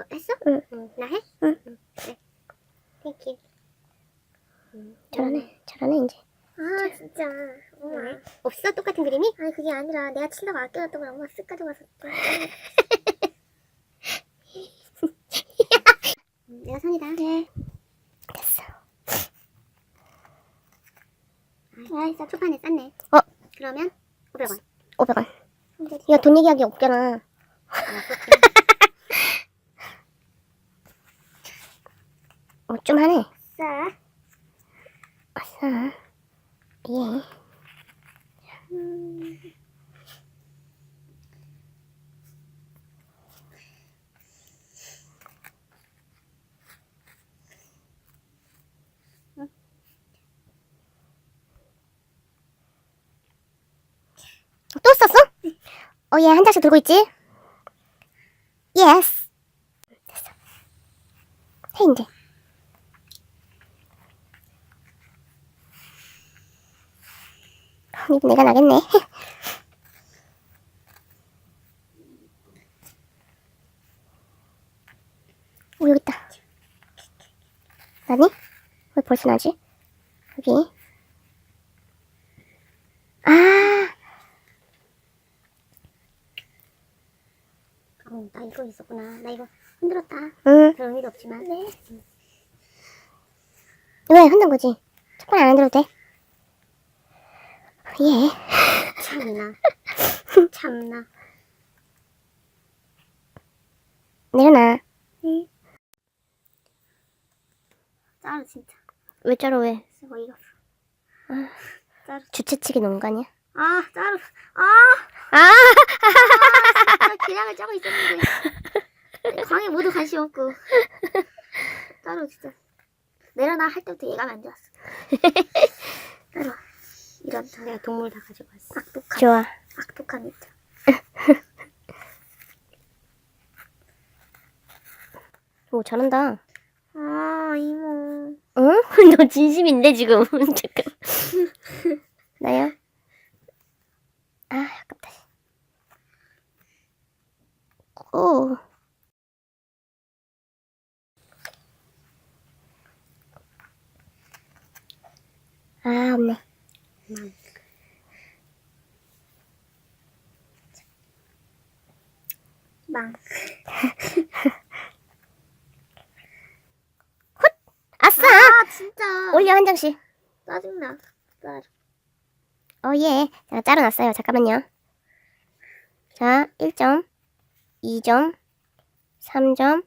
어, 했어? 응. 나 해? 응. 그래. 땡큐. 음, 잘하네. 잘하네 이제. 아 진짜 엄마 없어 똑같은 그림이? 아니 그게 아니라 내가 칠라고 아껴놨던 걸 엄마 쓱 가져가서 좀 음, 내가 손이다 네 됐어. 아 진짜 초판에 쌌네 어? 그러면 500원 500원. 야돈 얘기하기 없잖아. 어, 좀 하네. 싸 아싸. 예. 음. 또 썼어? 어, 얘 한 장씩 들고 있지? 예스. 됐어. 해, 이제. 어, 이거 내가 나겠네. 오, 여기 있다. 나니? 왜 벌써 나지? 여기. 아, 어, 나 이거 있었구나 나 이거 흔들었다 응. 별 의미도 없지만 네 왜 흔든 거지? 첫번안 흔들어도 돼? 예. 참나. 참나. 내려놔. 네 짜루 진짜. 왜 짜로 왜? 진짜 어이가 없어. 주최 측에 놓은 거 아니야? 아 짜루 아! 아! 나 기량을 짜고 있었는데. 광에 모두 관심 없고. 따로 진짜. 내려놔 할 때부터 예감이 안 좋았어 이런 내가 동물 다 가지고 왔어 악독한 좋아. 악독한 있죠 오, 잘한다. 아 이모 응? 너 진심인데, 지금. 잠깐. 나요? 아, 아깝다. 오. 아, 없네. 망. 망 아싸! 아 진짜 올려, 한 장씩. 짜증나 짜증 어, 예. 제가 짜러놨어요. 잠깐만요. 자, 1점, 2점, 3점,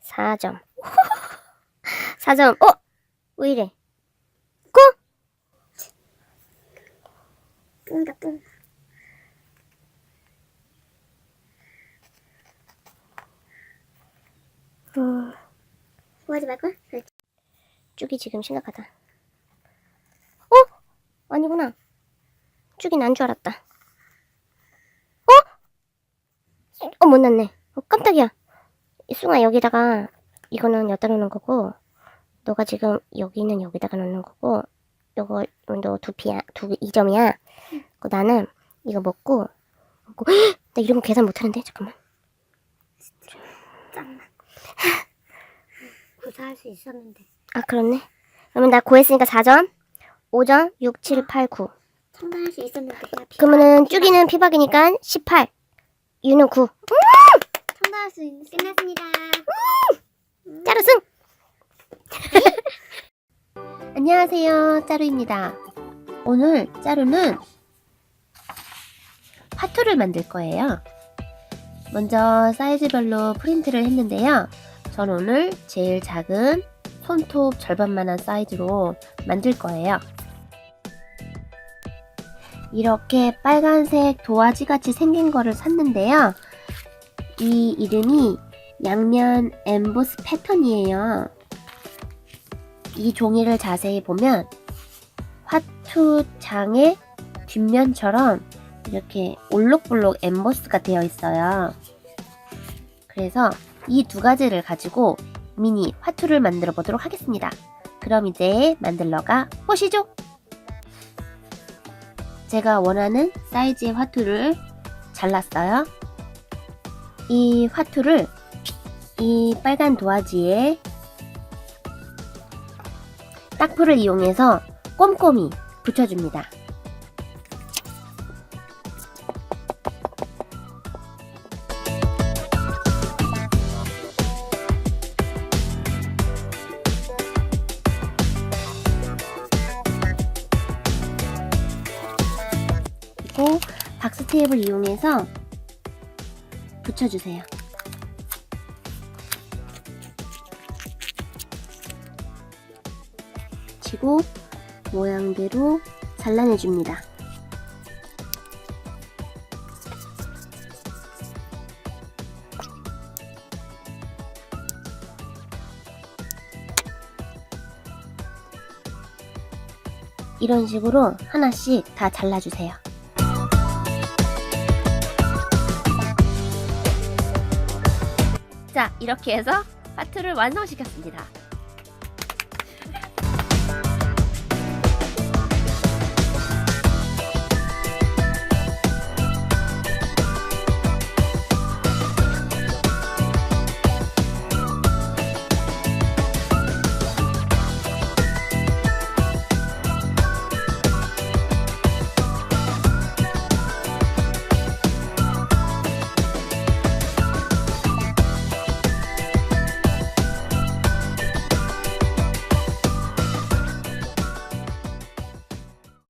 4점. 4점. 어? 왜 이래? 고! 뿡다 뿡 음, 뭐하지 말걸? 그래 쭉이 지금 심각하다. 어? 아니구나. 쭉이 난 줄 알았다. 어? 어, 못 났네. 어, 깜짝이야. 숭아, 여기다가, 이거는 여기다 놓는 거고, 너가 지금 여기는 여기다가 놓는 거고, 요거, 너 두 피야, 두, 이 점이야. 그 나는 이거 먹고, 먹고, 헉! 나 이런 거 계산 못 하는데? 잠깐만. 짠나 구사할 수 있었는데 아, 그렇네. 그러면 나 구했으니까 4점, 5점, 6, 7, 8, 9. 첨가할 수 있었는데 야, 피가- 그러면은 피가- 쭉이는 피박이니까 18, 유는 9. 첨가할 수 있... 끝났습니다 짜루승! 안녕하세요. 짜루입니다. 오늘 짜루는 화투를 만들 거예요. 먼저 사이즈별로 프린트를 했는데요. 전 오늘 제일 작은 손톱 절반만한 사이즈로 만들 거예요. 이렇게 빨간색 도화지 같이 생긴 거를 샀는데요. 이 이름이 양면 엠보스 패턴이에요. 이 종이를 자세히 보면 화투장의 뒷면처럼 이렇게 올록볼록 엠보스가 되어 있어요. 그래서 이 두 가지를 가지고 미니 화투를 만들어 보도록 하겠습니다. 그럼 이제 만들러 가 보시죠. 제가 원하는 사이즈의 화투를 잘랐어요. 이 화투를 이 빨간 도화지에 딱풀을 이용해서 꼼꼼히 붙여줍니다. 그리고 박스 테이프를 이용해서 붙여주세요. 치고 모양대로 잘라내줍니다. 이런 식으로 하나씩 다 잘라주세요. 자, 이렇게 해서 하트를 완성시켰습니다.